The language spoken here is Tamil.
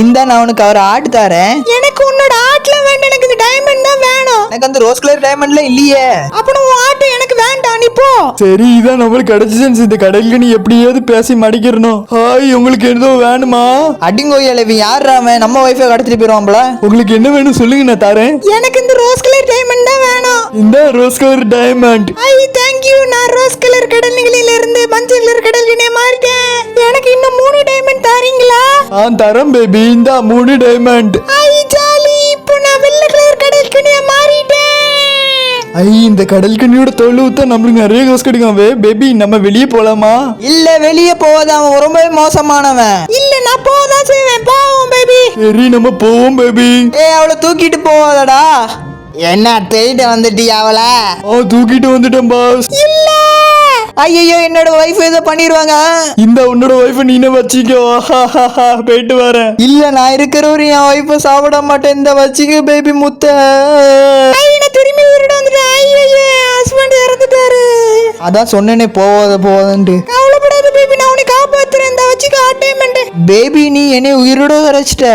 இந்த நான் உனக்கு அவர் ஆட்டு தரேன். எனக்கு உன்னோட ஆட்ல வேண்டாம். எனக்கு இந்த டைமண்ட் தான் வேணும். எனக்கு அந்த ரோஸ் கலர் டைமண்ட்ல இல்லையே. அப்புறம் உன் ஆட்டு எனக்கு வேண்டாம். நீ போ. சரி இதான் நம்மளுக்கு கிடைச்ச சான்ஸ் இந்த கடையில நீ எப்படியாவது பேசி மடிக்கிறணும். ஹாய் உங்களுக்கு ஏதோ வேணுமா? அடிங்கோயில் இவன் யார் அவன்? நம்ம ஒய்ஃபை கடத்திட்டு போயிருவான்ல உங்களுக்கு என்ன வேணும் சொல்லுங்க நான் தரேன். எனக்கு இந்த ரோஸ் கலர் டைமண்ட் தான் வேணும். இந்த ரோஸ் கலர் டைமண்ட் ஐ தேங்க் யூ நான் ரோஸ் கலர் கடல் நிகழில இருந்து மஞ்சள் ஆ தரேன் பேபி இந்த மூணு டைமண்ட் ஐ ஜாலி இப்போ நான் வெள்ளை கலர் கடல் கனியா மாறிட்டேன். ஐ இந்த கடல் கண்ணியோட தொழில் ஊத்த நம்மளுக்கு நிறைய காசு கிடைக்கும். பேபி நம்ம வெளியே போலாமா? இல்ல வெளியே போகாத அவன் ரொம்பவே மோசமானவன். இல்ல நான் போதான் செய்வேன். பாவம் பேபி சரி நம்ம போவோம் பேபி ஏய் அவளை தூக்கிட்டு போவாதடா என்ன ட்ரெயிட்ட வந்துட்டியா அவளை? ஆ தூக்கிட்டு வந்துட்டேன் பாஸ் ஐயோ என்னோட ஒய்ஃப் ஏதோ பண்ணிடுவாங்க இந்த உன்னோட ஒய்ஃபை நீனே வச்சிக்கோ? போயிட்டு வரேன். இல்ல நான் இருக்கிறவரு என் ஒய்ஃபை சாப்பிட மாட்டேன். இந்த வச்சுக்க பேபி முத்த. திரும்பி உயிரோட வந்துட்டேன் ஐயோ ஹஸ்பண்ட் இறந்துட்டாரு. அதான் சொன்னேனே போவாத போவாதன்ட்டு. கவலைப்படாத பேபி நான் உன்னை காப்பாத்துறேன். இந்த வச்சுக்க டைமண்ட் பேபி நீ என்னை உயிரோட வரைச்சிட்ட